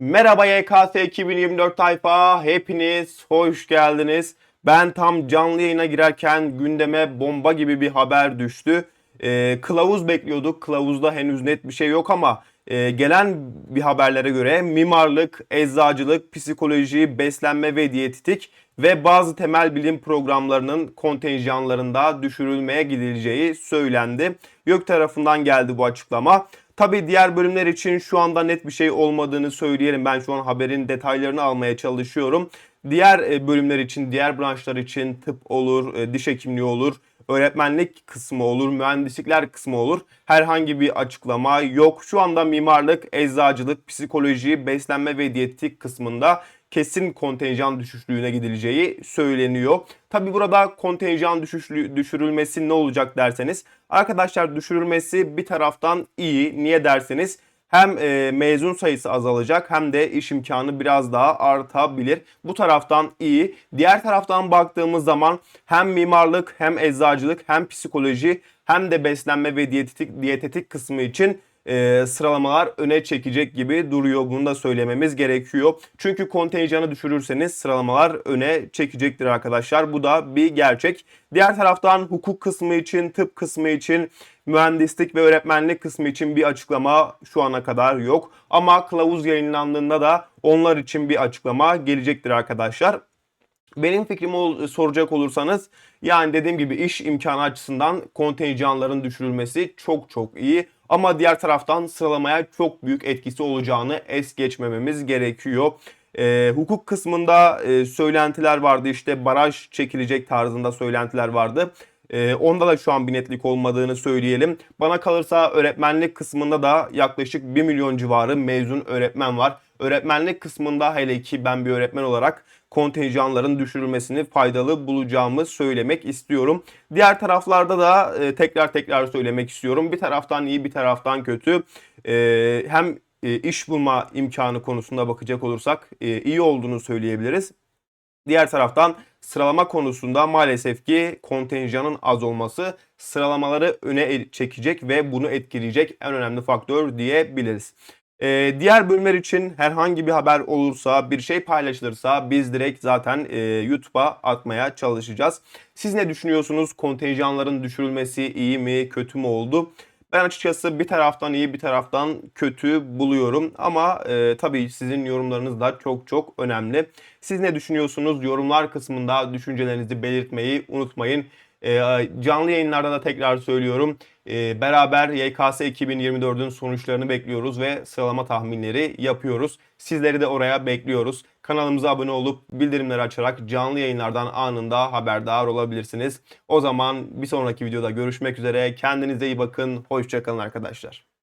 Merhaba YKS 2024 tayfa, hepiniz hoş geldiniz. Ben tam canlı yayına girerken gündeme bomba gibi bir haber düştü. Ee, kılavuz bekliyorduk. Kılavuzda henüz net bir şey yok ama e, gelen bir haberlere göre mimarlık, eczacılık, psikoloji, beslenme ve diyetetik ve bazı temel bilim programlarının kontenjanlarında düşürülmeye gidileceği söylendi. YÖK tarafından geldi bu açıklama. Tabii diğer bölümler için şu anda net bir şey olmadığını söyleyelim. Ben şu an haberin detaylarını almaya çalışıyorum. Diğer e, bölümler için, diğer branşlar için tıp olur, e, diş hekimliği olur, öğretmenlik kısmı olur, mühendislikler kısmı olur. Herhangi bir açıklama yok. Şu anda mimarlık, eczacılık, psikoloji, beslenme ve diyetetik kısmında kesin kontenjan düşüşlüğüne gidileceği söyleniyor. Tabi burada kontenjan düşüşlü, düşürülmesi ne olacak derseniz arkadaşlar düşürülmesi bir taraftan iyi. Niye derseniz hem e, mezun sayısı azalacak hem de iş imkanı biraz daha artabilir. Bu taraftan iyi. Diğer taraftan baktığımız zaman hem mimarlık hem eczacılık hem psikoloji hem de beslenme ve diyetetik, diyetetik kısmı için e, sıralamalar öne çekecek gibi duruyor. Bunu da söylememiz gerekiyor. Çünkü kontenjanı düşürürseniz sıralamalar öne çekecektir arkadaşlar. Bu da bir gerçek. Diğer taraftan hukuk kısmı için, tıp kısmı için, mühendislik ve öğretmenlik kısmı için bir açıklama şu ana kadar yok. Ama kılavuz yayınlandığında da onlar için bir açıklama gelecektir arkadaşlar. Benim fikrimi ol- soracak olursanız yani dediğim gibi iş imkanı açısından kontenjanların düşürülmesi çok çok iyi. Ama diğer taraftan sıralamaya çok büyük etkisi olacağını es geçmememiz gerekiyor. Ee, hukuk kısmında e, söylentiler vardı işte baraj çekilecek tarzında söylentiler vardı. Ee, onda da şu an bir netlik olmadığını söyleyelim. Bana kalırsa öğretmenlik kısmında da yaklaşık 1 milyon civarı mezun öğretmen var. Öğretmenlik kısmında hele ki ben bir öğretmen olarak kontenjanların düşürülmesini faydalı bulacağımı söylemek istiyorum. Diğer taraflarda da e, tekrar tekrar söylemek istiyorum. Bir taraftan iyi bir taraftan kötü. E, hem e, iş bulma imkanı konusunda bakacak olursak e, iyi olduğunu söyleyebiliriz. Diğer taraftan sıralama konusunda maalesef ki kontenjanın az olması sıralamaları öne çekecek ve bunu etkileyecek en önemli faktör diyebiliriz. Ee, diğer bölümler için herhangi bir haber olursa, bir şey paylaşılırsa biz direkt zaten e, YouTube'a atmaya çalışacağız. Siz ne düşünüyorsunuz? Kontenjanların düşürülmesi iyi mi, kötü mü oldu? Ben açıkçası bir taraftan iyi bir taraftan kötü buluyorum ama e, tabii sizin yorumlarınız da çok çok önemli. Siz ne düşünüyorsunuz? Yorumlar kısmında düşüncelerinizi belirtmeyi unutmayın. E, canlı yayınlarda da tekrar söylüyorum. E, beraber YKS 2024'ün sonuçlarını bekliyoruz ve sıralama tahminleri yapıyoruz. Sizleri de oraya bekliyoruz. Kanalımıza abone olup bildirimleri açarak canlı yayınlardan anında haberdar olabilirsiniz. O zaman bir sonraki videoda görüşmek üzere. Kendinize iyi bakın. Hoşçakalın arkadaşlar.